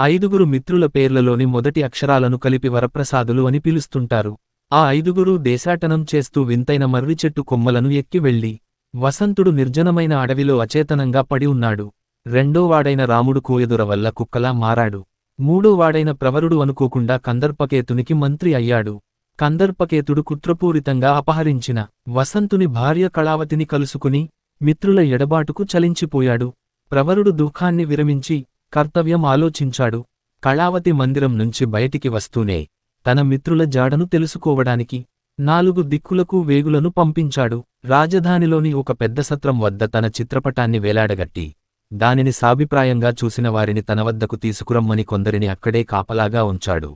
ఐదుగురు మిత్రుల పేర్లలోని మొదటి అక్షరాలను కలిపి వరప్రసాదులు అని పిలుస్తుంటారు. ఆ ఐదుగురు దేశాటనం చేస్తూ వింతైన మర్రి చెట్టు కొమ్మలను ఎక్కి వెళ్ళి వసంతుడు నిర్జనమైన అడవిలో అచేతనంగా పడి ఉన్నాడు. రెండోవాడైన రాముడు కోయదుర వల్ల కుక్కలా మారాడు. మూడోవాడైన ప్రవరుడు అనుకోకుండా కందర్పకేతునికి మంత్రి అయ్యాడు. కందర్పకేతుడు కుట్రపూరితంగా అపహరించిన వసంతుని భార్య కళావతిని కలుసుకుని మిత్రుల ఎడబాటుకు చలించిపోయాడు. ప్రవరుడు దుఃఖాన్ని విరమించి కర్తవ్యం ఆలోచించాడు. కళావతి మందిరం నుంచి బయటికి వస్తూనే తన మిత్రుల జాడను తెలుసుకోవడానికి నాలుగు దిక్కులకు వేగులను పంపించాడు. రాజధానిలోని ఒక పెద్ద సత్రం వద్ద తన చిత్రపటాన్ని వేలాడగట్టి దానిని సాభిప్రాయంగా చూసిన వారిని తన వద్దకు తీసుకురమ్మని కొందరిని అక్కడే కాపలాగా ఉంచాడు.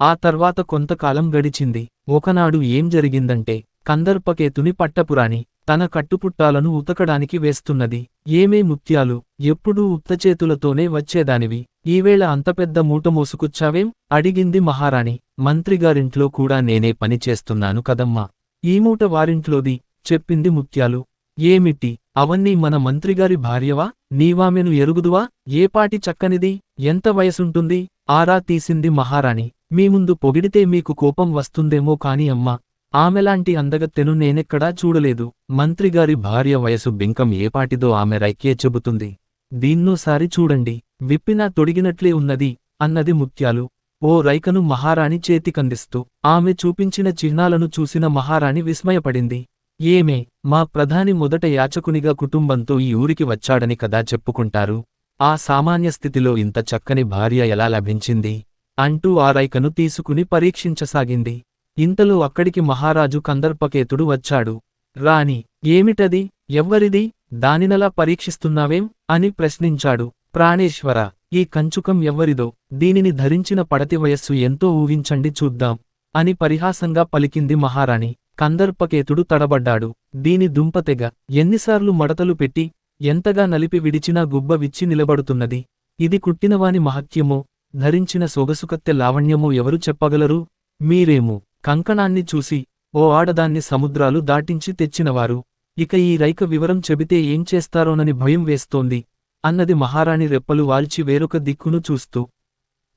ఆ తర్వాత కొంతకాలం గడిచింది. ఒకనాడు ఏం జరిగిందంటే కందర్పకేతుని పట్టపురాణి తన కట్టుపుట్టాలను ఉతకడానికి వేస్తున్నది. ఏమే ముత్యాలు? ఎప్పుడూ ఉత్తచేతులతోనే వచ్చేదానివి. ఈవేళ అంత పెద్ద మూట మోసుకొచ్చావేం? అడిగింది మహారాణి. మంత్రిగారింట్లో కూడా నేనే పని చేస్తున్నాను కదమ్మా. ఈ మూట వారింట్లోది? చెప్పింది ముత్యాలు. ఏమిటి? అవన్నీ మన మంత్రిగారి భార్యవా? నీవామెను ఎరుగుదువా? ఏపాటి చక్కనిది? ఎంత వయసుంటుంది? ఆరా తీసింది మహారాణి. మీ ముందు పొగిడితే మీకు కోపం వస్తుందేమో కాని అమ్మా. ఆమెలాంటి అందగత్తెను నేనెక్కడా చూడలేదు. మంత్రిగారి భార్య వయసు బింకం ఏపాటిదో ఆమె రైకే చెబుతుంది. దీన్నోసారి చూడండి. విప్పినా తొడిగినట్లే ఉన్నది అన్నది ముత్యాలు. ఓ రైకను మహారాణి చేతికందిస్తూ ఆమె చూపించిన చిహ్నాలను చూసిన మహారాణి విస్మయపడింది. ఏమే మా ప్రధాని మొదట యాచకునిగా కుటుంబంతో ఈ ఊరికి వచ్చాడని కదా చెప్పుకుంటారు? ఆ సామాన్య స్థితిలో ఇంత చక్కని భార్య ఎలా లభించింది? అంటూ ఆ రైకను తీసుకుని పరీక్షించసాగింది. ఇంతలో అక్కడికి మహారాజు కందర్పకేతుడు వచ్చాడు. రాణి ఏమిటది? ఎవ్వరిది? దానినలా పరీక్షిస్తున్నావేం? అని ప్రశ్నించాడు. ప్రాణేశ్వర ఈ కంచుకం ఎవ్వరిదో? దీనిని ధరించిన పడతి వయస్సు ఎంతో ఊహించండి చూద్దాం. అని పరిహాసంగా పలికింది మహారాణి. కందర్పకేతుడు తడబడ్డాడు. దీని దుంపతెగ ఎన్నిసార్లు మడతలు పెట్టి ఎంతగా నలిపి విడిచినా గుబ్బ విచ్చి నిలబడుతున్నది. ఇది కుట్టినవాని మహత్యమో? ధరించిన సొగసుకత్తె లావణ్యమో ఎవరు చెప్పగలరు? మీరేమో? కంకణాన్ని చూసి ఓ ఆడదాన్ని సముద్రాలు దాటించి తెచ్చినవారు ఇక ఈ రైక వివరం చెబితే ఏం చేస్తారోనని భయం వేస్తోంది అన్నది మహారాణి రెప్పలు వాల్చి వేరొక దిక్కును చూస్తూ.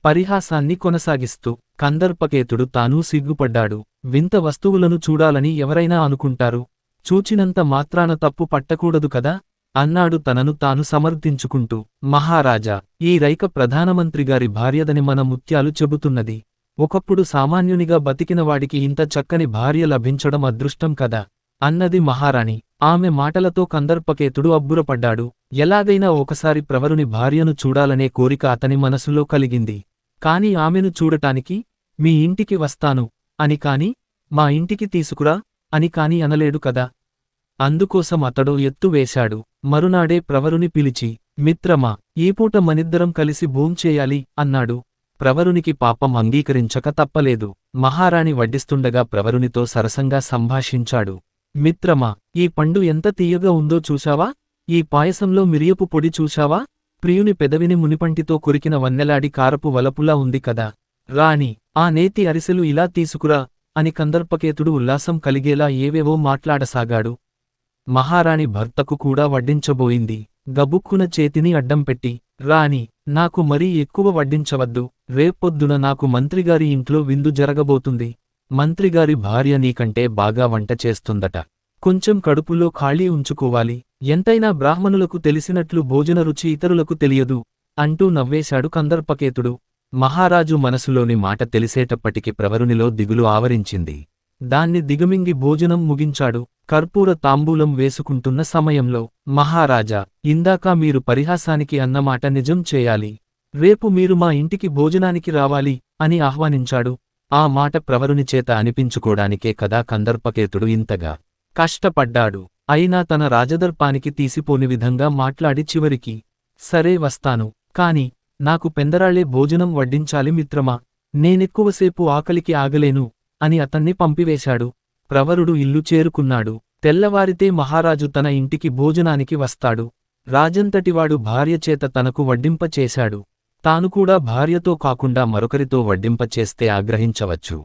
పరిహాసాన్ని కొనసాగిస్తూ కందర్పకేతుడు తానూ సిగ్గుపడ్డాడు వింత వస్తువులను చూడాలని ఎవరైనా అనుకుంటారు చూచినంత మాత్రాన తప్పు పట్టకూడదు కదా అన్నాడు తనను తాను సమర్థించుకుంటూ. మహారాజా ఈ రైక ప్రధానమంత్రిగారి భార్యదని మన ముత్యాలు చెబుతున్నది ఒకప్పుడు సామాన్యునిగా బతికినవాడికి ఇంత చక్కని భార్య లభించడం అదృష్టం కదా. అన్నది మహారాణి. ఆమె మాటలతో కందర్పకేతుడు అబ్బురపడ్డాడు. ఎలాగైనా ఒకసారి ప్రవరుని భార్యను చూడాలనే కోరిక అతని మనసులో కలిగింది. కాని ఆమెను చూడటానికి మీ ఇంటికి వస్తాను. అని కాని మా ఇంటికి తీసుకురా. అని కాని అనలేడు కదా. అందుకోసం అతడు ఎత్తు వేశాడు. మరునాడే ప్రవరుని పిలిచి మిత్రమా ఈ పూట మనిద్దరం కలిసి భోంచేయాలి అన్నాడు. ప్రవరునికి పాపం అంగీకరించక తప్పలేదు. మహారాణి వడ్డిస్తుండగా ప్రవరునితో సరసంగా సంభాషించాడు. మిత్రమా ఈ పండు ఎంత తీయగా ఉందో చూశావా? ఈ పాయసంలో మిరియపు పొడి చూశావా? ప్రియుని పెదవిని మునిపంటితో కురికిన వన్నెలాడి కారపు వలపులా ఉంది కదా. రాణి ఆ నేతి అరిసెలు ఇలా తీసుకురా అని కందర్పకేతుడు ఉల్లాసం కలిగేలా ఏవేవో మాట్లాడసాగాడు. మహారాణి భర్తకు కూడా వడ్డించబోయింది. గబుక్కున చేతిని అడ్డం పెట్టి రాణి నాకు మరీ ఎక్కువ వడ్డించవద్దు. రేపొద్దున నాకు మంత్రిగారి ఇంట్లో విందు జరగబోతుంది. మంత్రిగారి భార్య నీకంటే బాగా వంట చేస్తుందట. కొంచెం కడుపులో ఖాళీ ఉంచుకోవాలి. ఎంతైనా బ్రాహ్మణులకు తెలిసినట్లు భోజన రుచి ఇతరులకు తెలియదు అంటూ నవ్వేశాడు కందర్పకేతుడు. మహారాజు మనసులోని మాట తెలిసేటప్పటికి ప్రవరునిలో దిగులు ఆవరించింది. దాన్ని దిగమింగి భోజనం ముగించాడు. కర్పూర తాంబూలం వేసుకుంటున్న సమయంలో మహారాజా ఇందాక మీరు పరిహాసానికి అన్నమాట నిజం చేయాలి. రేపు మీరు మా ఇంటికి భోజనానికి రావాలి అని ఆహ్వానించాడు. ఆ మాట ప్రవరుని చేత అనిపించుకోడానికే కదా కందర్పకేతుడు ఇంతగా కష్టపడ్డాడు. అయినా తన రాజదర్పానికి తీసిపోని విధంగా మాట్లాడి చివరికి సరే వస్తాను. కాని నాకు పెందరాళ్ళే భోజనం వడ్డించాలి మిత్రమా? నేనెక్కువసేపు ఆకలికి ఆగలేను. అని అతన్ని పంపివేశాడు. ప్రవరుడు ఇల్లు చేరుకున్నాడు. తెల్లవారితే మహారాజు తన ఇంటికి భోజనానికి వస్తాడు. రాజంతటివాడు భార్యచేత తనకు వడ్డింపచేశాడు తాను కూడా భార్యతో కాకుండా మరొకరితో వడ్డింపచేస్తే ఆగ్రహించవచ్చు.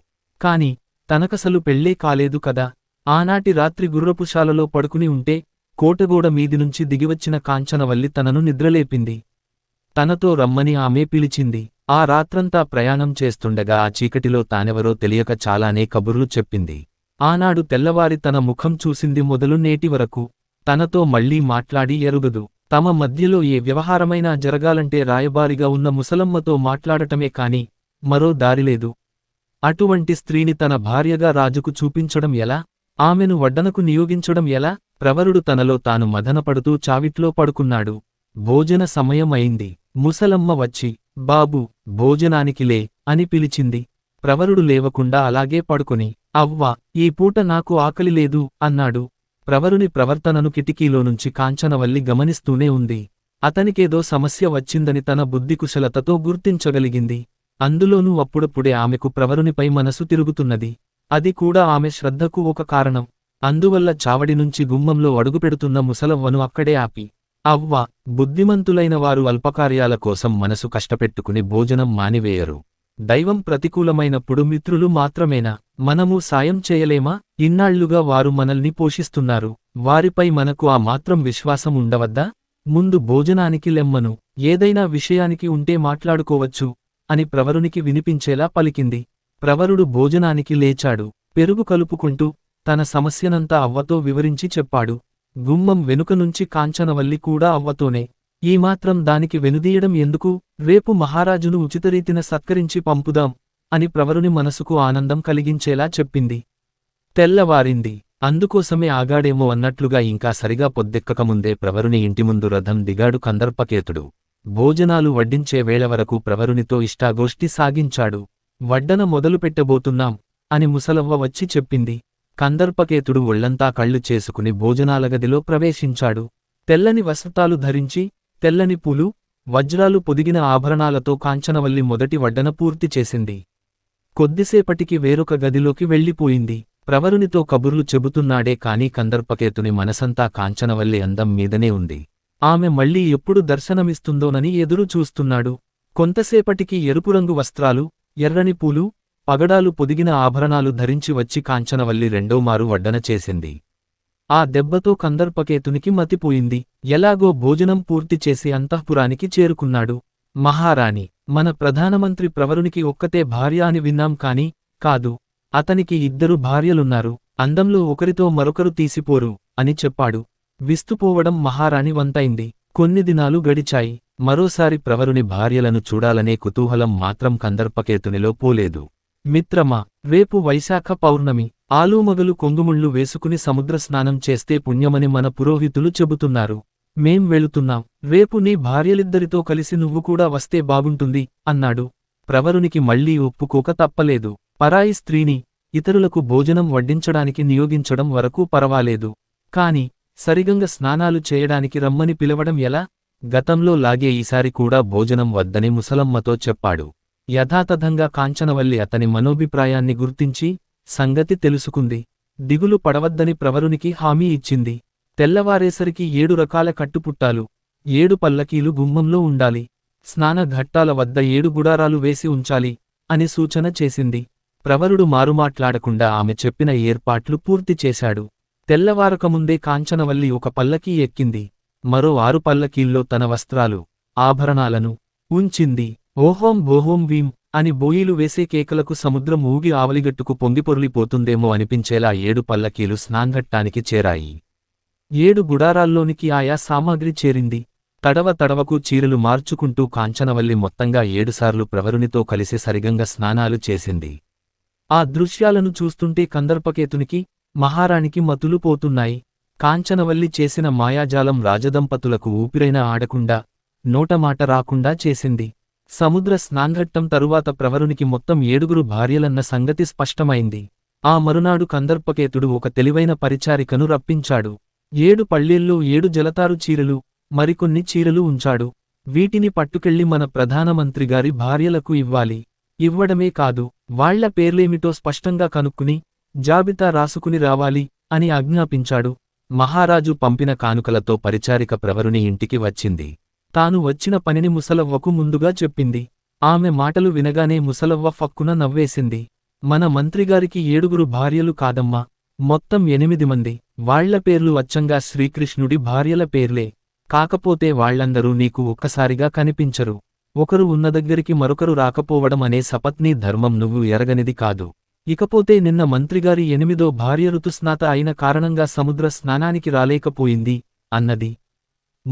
కాని తనకసలు పెళ్ళే కాలేదు కదా. ఆనాటి రాత్రి గుర్రపుశాలలో పడుకుని ఉంటే కోటగోడ మీది నుంచి దిగివచ్చిన కాంచనవల్లి తనను నిద్రలేపింది. తనతో రమ్మని ఆమె పిలిచింది. ఆ రాత్రంతా ప్రయాణం చేస్తుండగా ఆ చీకటిలో తానెవరో తెలియక చాలానే కబుర్లు చెప్పింది. ఆనాడు తెల్లవారి తన ముఖం చూసింది మొదలు నేటి వరకు. తనతో మళ్ళీ మాట్లాడి ఎరుగదు. తమ మధ్యలో ఏ వ్యవహారమైనా జరగాలంటే రాయబారిగా ఉన్న ముసలమ్మతో మాట్లాడటమే కాని మరో దారిలేదు అటువంటి స్త్రీని తన భార్యగా రాజుకు చూపించడం ఎలా? ఆమెను వడ్డనకు నియోగించడం ఎలా? ప్రవరుడు తనలో తాను మదనపడుతూ చావిట్లో పడుకున్నాడు. భోజన సమయం అయింది ముసలమ్మ వచ్చి బాబు భోజనానికి లే అని పిలిచింది. ప్రవరుడు లేవకుండా అలాగే పడుకుని అవ్వా ఈ పూట నాకు ఆకలి లేదు అన్నాడు. ప్రవరుని ప్రవర్తనను కిటికీలోనుంచి కాంచనవల్లి గమనిస్తూనే ఉంది. అతనికేదో సమస్య వచ్చిందని తన బుద్ధికుశలతతో గుర్తించగలిగింది. అందులోనూ అప్పుడప్పుడే ఆమెకు ప్రవరునిపై మనసు తిరుగుతున్నది. అది కూడా ఆమె శ్రద్ధకు ఒక కారణం. అందువల్ల చావడి నుంచి గుమ్మంలో అడుగుపెడుతున్న ముసలవ్వను అక్కడే ఆపి అవ్వ బుద్ధిమంతులైన వారు అల్పకార్యాల కోసం మనసు కష్టపెట్టుకుని భోజనం మానివేయరు. దైవం ప్రతికూలమైనప్పుడు మిత్రులు మాత్రమేనా? మనము సాయం చేయలేమా? ఇన్నాళ్ళుగా వారు మనల్ని పోషిస్తున్నారు. వారిపై మనకు ఆ మాత్రం విశ్వాసం ఉండవద్దా? ముందు భోజనానికి లెమ్మను. ఏదైనా విషయానికి ఉంటే మాట్లాడుకోవచ్చు అని ప్రవరునికి వినిపించేలా పలికింది. ప్రవరుడు భోజనానికి లేచాడు. పెరుగు కలుపుకుంటూ తన సమస్యనంతా అవ్వతో వివరించి చెప్పాడు. గుమ్మం వెనుక నుంచి కాంచనవల్లి కూడా అవ్వతోనే. ఈమాత్రం దానికి వెనుదీయడం ఎందుకు? రేపు మహారాజును ఉచితరీతిన సత్కరించి పంపుదాం అని ప్రవరుని మనసుకు ఆనందం కలిగించేలా చెప్పింది. తెల్లవారింది. అందుకోసమే ఆగాడేమో అన్నట్లుగా ఇంకా సరిగా పొద్దెక్కకముందే ప్రవరుని ఇంటి ముందు రథం దిగాడు కందర్పకేతుడు. భోజనాలు వడ్డించే వేళ వరకు ప్రవరునితో ఇష్టాగోష్ఠి సాగించాడు. వడ్డన మొదలుపెట్టబోతున్నాం అని ముసలవ్వ వచ్చి చెప్పింది. కందర్పకేతుడు ఒళ్ళంతా కళ్ళు చేసుకుని భోజనాల గదిలో ప్రవేశించాడు. తెల్లని వస్త్రాలు ధరించి తెల్లని పూలు వజ్రాలు పొదిగిన ఆభరణాలతో కాంచనవల్లి మొదటి వడ్డన పూర్తి చేసింది. కొద్దిసేపటికి వేరొక గదిలోకి వెళ్ళిపోయింది. ప్రవరునితో కబుర్లు చెబుతున్నాడే కాని కందర్పకేతుని మనసంతా కాంచనవల్లి అందం మీదనే ఉంది. ఆమె మళ్ళీ ఎప్పుడు దర్శనమిస్తుందోనని ఎదురు చూస్తున్నాడు కొంతసేపటికి ఎరుపురంగు వస్త్రాలు ఎర్రని పూలు పగడాలు పొదిగిన ఆభరణాలు ధరించి వచ్చి కాంచనవల్లి రెండోమారు వడ్డన చేసింది. ఆ దెబ్బతో కందర్పకేతునికి మతిపోయింది. ఎలాగో భోజనం పూర్తి చేసి అంతఃపురానికి చేరుకున్నాడు. మహారాణి మన ప్రధానమంత్రి ప్రవరునికి ఒక్కతే భార్య అని విన్నాం కాని కాదు. అతనికి ఇద్దరు భార్యలున్నారు. అందంలో ఒకరితో మరొకరు తీసిపోరు అని చెప్పాడు. విస్తుపోవడం మహారాణి వంతైంది. కొన్ని దినాలు గడిచాయి. మరోసారి ప్రవరుని భార్యలను చూడాలనే కుతూహలం మాత్రం కందర్పకేతునిలో పోలేదు. మిత్రమా రేపు వైశాఖ పౌర్ణమి. ఆలూమగలు కొంగుముళ్ళు వేసుకుని సముద్ర స్నానం చేస్తే పుణ్యమని మన పురోహితులు చెబుతున్నారు. మేం వెళుతున్నాం. రేపు నీ భార్యలిద్దరితో కలిసి నువ్వు కూడా వస్తే బాగుంటుంది అన్నాడు. ప్రవరునికి మళ్ళీ ఒప్పుకోక తప్పలేదు. పరాయి స్త్రీని ఇతరులకు భోజనం వడ్డించడానికి నియోగించడం వరకు పరవాలేదు. కాని సరిగంగ స్నానాలు చేయడానికి రమ్మని పిలవడం ఎలా? గతంలో లాగే ఈసారి కూడా భోజనం వద్దని ముసలమ్మతో చెప్పాడు. యథాతథంగా కాంచనవల్లి అతని మనోభిప్రాయాన్ని గుర్తించి సంగతి తెలుసుకుంది. దిగులు పడవద్దని ప్రవరునికి హామీ ఇచ్చింది. తెల్లవారేసరికి ఏడు రకాల కట్టుపుట్టాలు ఏడు పల్లకీలు గుమ్మంలో ఉండాలి. స్నాన ఘట్టాల వద్ద ఏడు గుడారాలు వేసి ఉంచాలి అని సూచన చేసింది. ప్రవరుడు మారుమాట్లాడకుండా ఆమె చెప్పిన ఏర్పాట్లు పూర్తి చేశాడు. తెల్లవారకముందే కాంచనవల్లి ఒక పల్లకీ ఎక్కింది. మరో ఆరు పల్లకీల్లో తన వస్త్రాలు ఆభరణాలను ఉంచింది. ఓహోం ఓహోం వీం అని బోయిలు వేసే కేకలకు సముద్రం ఊగి ఆవలిగట్టుకు పొంగిపొరులిపోతుందేమో అనిపించేలా ఏడు పల్లకీలు స్నాంఘట్టానికి చేరాయి. ఏడు గుడారాల్లోనికి ఆయా సామాగ్రి చేరింది. తడవ తడవకు చీరలు మార్చుకుంటూ కాంచనవల్లి మొత్తంగా ఏడుసార్లు ప్రవరునితో కలిసి సరిగంగా స్నానాలు చేసింది. ఆ దృశ్యాలను చూస్తుంటే కందర్పకేతునికి మహారాణికి మతులు పోతున్నాయి. కాంచనవల్లి చేసిన మాయాజాలం రాజదంపతులకు ఊపిరైన ఆడకుండా నోటమాట రాకుండా చేసింది. సముద్ర స్నాన్ఘట్టం తరువాత ప్రవరునికి మొత్తం ఏడుగురు భార్యలన్న సంగతి స్పష్టమైంది. ఆ మరునాడు కందర్పకేతుడు ఒక తెలివైన పరిచారికను రప్పించాడు. ఏడు పళ్ళేల్లో ఏడు జలతారు చీరలు మరికొన్ని చీరలు ఉంచాడు. వీటిని పట్టుకెళ్ళి మన ప్రధానమంత్రిగారి భార్యలకు ఇవ్వాలి. ఇవ్వడమే కాదు వాళ్ళ పేర్లేమిటో స్పష్టంగా కనుక్కుని జాబితా రాసుకుని రావాలి అని ఆజ్ఞాపించాడు. మహారాజు పంపిన కానుకలతో పరిచారిక ప్రవరుని ఇంటికి వచ్చింది. తాను వచ్చిన పనిని ముసలవ్వకు ముందుగా చెప్పింది. ఆమె మాటలు వినగానే ముసలవ్వ ఫక్కున నవ్వేసింది. మన మంత్రిగారికి ఏడుగురు భార్యలు కాదమ్మా. మొత్తం ఎనిమిది మంది. వాళ్ళ పేర్లు అచ్చంగా శ్రీకృష్ణుడి భార్యల పేర్లే. కాకపోతే వాళ్ళందరూ నీకు ఒక్కసారిగా కనిపించరు. ఒకరు ఉన్న దగ్గరికి మరొకరు రాకపోవడం అనే సపత్నీ ధర్మం నువ్వు ఎరగనిది కాదు. ఇకపోతే నిన్న మంత్రిగారి ఎనిమిదో భార్య ఋతుస్నాత అయిన కారణంగా సముద్ర స్నానానికి రాలేకపోయింది అన్నది.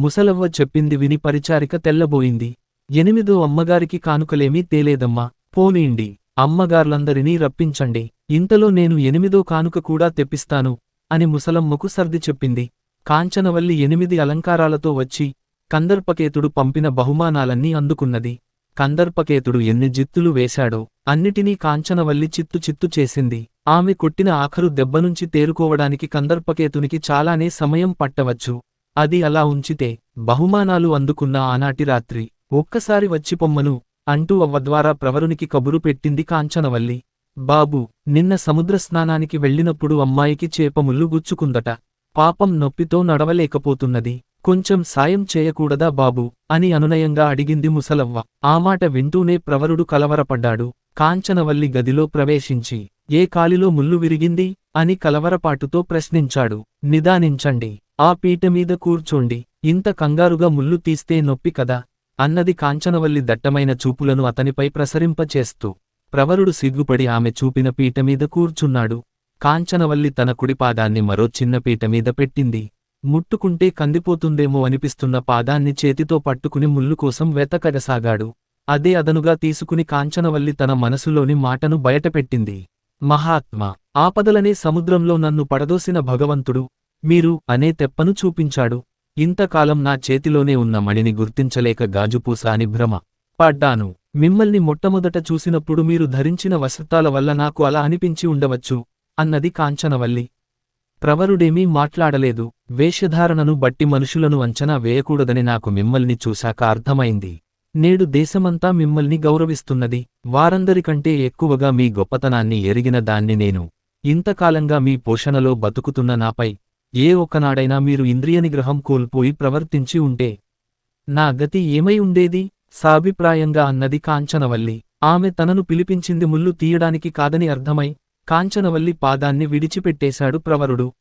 ముసలవ్వ చెప్పింది విని పరిచారిక తెల్లబోయింది. ఎనిమిదో అమ్మగారికి కానుకలేమీ తేలేదమ్మా పోనీండి అమ్మగార్లందరినీ రప్పించండి ఇంతలో నేను ఎనిమిదో కానుక కూడా తెప్పిస్తాను అని ముసలమ్మకు సర్ది చెప్పింది. కాంచనవల్లి ఎనిమిది అలంకారాలతో వచ్చి కందర్పకేతుడు పంపిన బహుమానాలన్నీ అందుకున్నది. కందర్పకేతుడు ఎన్ని జిత్తులు వేశాడో అన్నిటినీ కాంచనవల్లి చిత్తు చిత్తు చేసింది. ఆమె కొట్టిన ఆఖరు దెబ్బనుంచి తేరుకోవడానికి కందర్పకేతునికి చాలానే సమయం పట్టవచ్చు. అది అలా ఉంచితే బహుమానాలు అందుకున్న ఆనాటి రాత్రి ఒక్కసారి వచ్చిపొమ్మను అంటూ అవ్వ ద్వారా ప్రవరునికి కబురు పెట్టింది కాంచనవల్లి. బాబు నిన్న సముద్ర స్నానానికి వెళ్ళినప్పుడు అమ్మాయికి చేపముళ్ళు గుచ్చుకుందట. పాపం నొప్పితో నడవలేకపోతున్నది. కొంచెం సాయం చేయకూడదా బాబు అని అనునయంగా అడిగింది ముసలవ్వ. ఆ మాట వింటూనే ప్రవరుడు కలవరపడ్డాడు. కాంచనవల్లి గదిలో ప్రవేశించి ఏ కాలిలో ముల్లు విరిగింది? అని కలవరపాటుతో ప్రశ్నించాడు. నిదానించండి. ఆ పీటమీద కూర్చోండి. ఇంత కంగారుగా ముల్లు తీస్తే నొప్పి కదా? అన్నది కాంచనవల్లి దట్టమైన చూపులను అతనిపై ప్రసరింపచేస్తూ. ప్రవరుడు సిగ్గుపడి ఆమె చూపిన పీటమీద కూర్చున్నాడు. కాంచనవల్లి తన కుడిపాదాన్ని మరో చిన్న పీటమీద పెట్టింది. ముట్టుకుంటే కందిపోతుందేమో అనిపిస్తున్న పాదాన్ని చేతితో పట్టుకుని ముల్లుకోసం కోసం వెతకగసాగాడు. అదే అదనుగా తీసుకుని కాంచనవల్లి తన మనసులోని మాటను బయటపెట్టింది. మహాత్మా ఆపదలనే సముద్రంలో నన్ను పడదోసిన భగవంతుడు మీరు అనే తెప్పను చూపించాడు. ఇంతకాలం నా చేతిలోనే ఉన్న మణిని గుర్తించలేక గాజుపూస అని భ్రమ పడ్డాను. మిమ్మల్ని మొట్టమొదట చూసినప్పుడు మీరు ధరించిన వసత్తాల వల్ల నాకు అలా అనిపించి ఉండవచ్చు అన్నది కాంచనవల్లి. ప్రవరుడేమీ మాట్లాడలేదు. వేషధారణను బట్టి మనుషులను అంచనా వేయకూడదని నాకు మిమ్మల్ని చూశాక అర్థమైంది. నేడు దేశమంతా మిమ్మల్ని గౌరవిస్తున్నది. వారందరికంటే ఎక్కువగా మీ గొప్పతనాన్ని ఎరిగిన దాన్ని నేను. ఇంతకాలంగా మీ పోషణలో బతుకుతున్న నాపై ఏ ఒక్కనాడైనా మీరు ఇంద్రియ నిగ్రహం కోల్పోయి ప్రవర్తించి ఉంటే నా గతి ఏమై ఉండేది? సాభిప్రాయంగా అన్నది కాంచనవల్లి. ఆమె తనను పిలిపించింది ముల్లు తీయడానికి కాదని అర్థమై కాంచనవల్లి పాదాన్ని విడిచిపెట్టేశాడు ప్రవరుడు.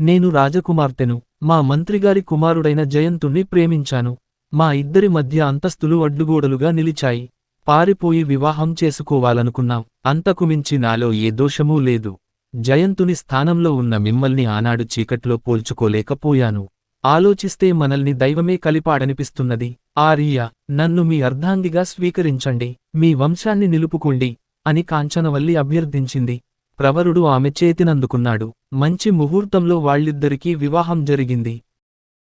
నేను రాజకుమార్తెను. మా మంత్రిగారి కుమారుడైన జయంతుణ్ణి ప్రేమించాను. మా ఇద్దరి మధ్య అంతస్తులు అడ్డుగోడలుగా నిలిచాయి. పారిపోయి వివాహం చేసుకోవాలనుకున్నాం. అంతకుమించి నాలో ఏ దోషమూ లేదు. జయంతుని స్థానంలో ఉన్న మిమ్మల్ని ఆనాడు చీకట్లో పోల్చుకోలేకపోయాను. ఆలోచిస్తే మనల్ని దైవమే కలిపాడనిపిస్తున్నది. ఆర్య నన్ను మీ అర్ధాంగిగా స్వీకరించండి మీ వంశాన్ని నిలుపుకోండి అని కాంచనవల్లి అభ్యర్థించింది. ప్రవరుడు ఆమె చేతినందుకున్నాడు. మంచి ముహూర్తంలో వాళ్ళిద్దరికీ వివాహం జరిగింది.